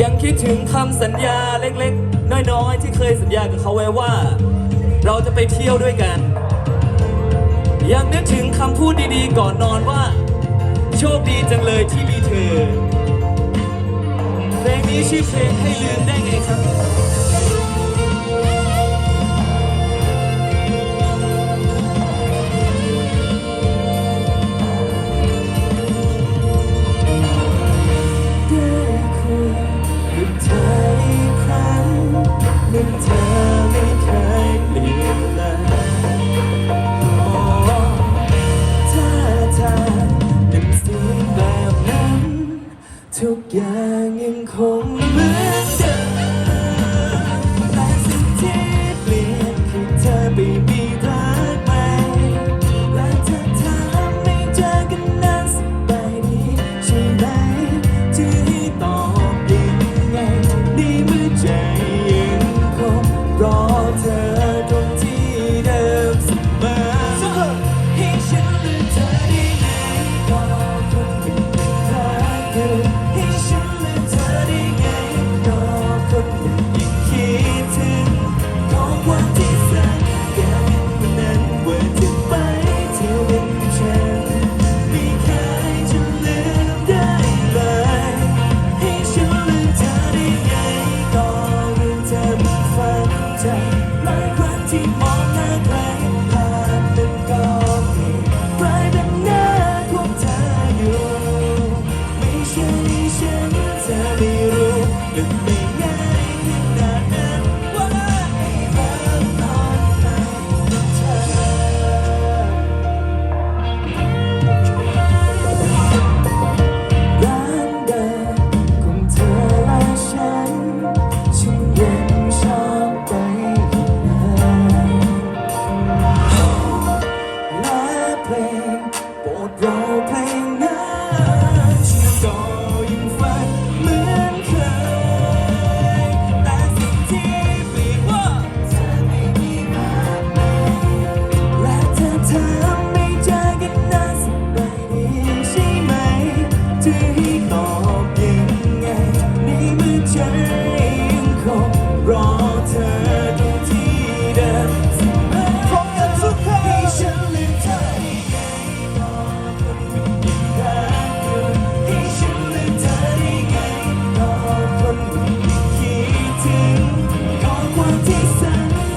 ยังคิดถึงคำสัญญาเล็กๆ น้อยๆ ที่เคยสัญญากับเขาไว้ว่า เราจะไปเที่ยวด้วยกัน ยังนึกถึงคำพูดดีๆ ก่อนนอนว่า โชคดีจังเลยที่มีเธอ เพลงนี้ชื่อเพลงให้ลืมได้ไงครับ งเธอไม่เคยเปลี่ยนถ้าเธอเป็นสิ่งแบบนั้น ทุกอย่างยังคงเหมือนเดิมแต่สิ่งที่เปลี่ยนคือเธอไป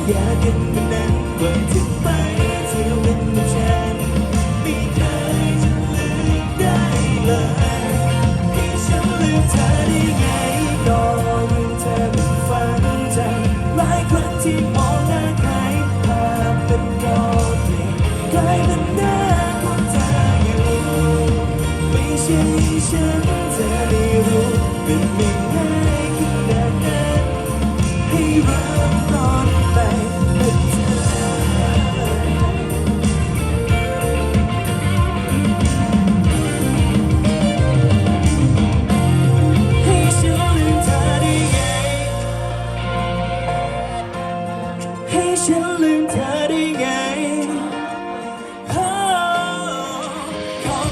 อย่ากันวันนั้นวันที่ไปที่วันฉันไม่เคยจะลืมได้เลยให้ฉันลืมเธอได้ไงก็มันเธอเป็นฝันหลายคนที่มองหน้าใครภาพเป็นกอดเพลกล้ยเป็น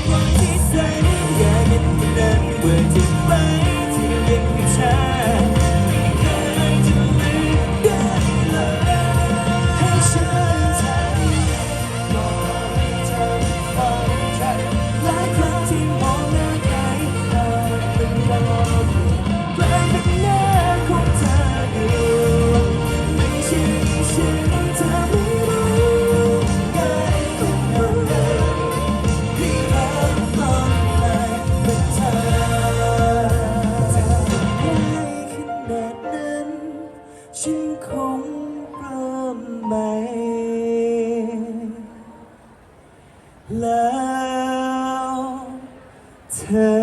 ความที่ใส่แค่นิดนั้นเมื่อที่ Love. Tell.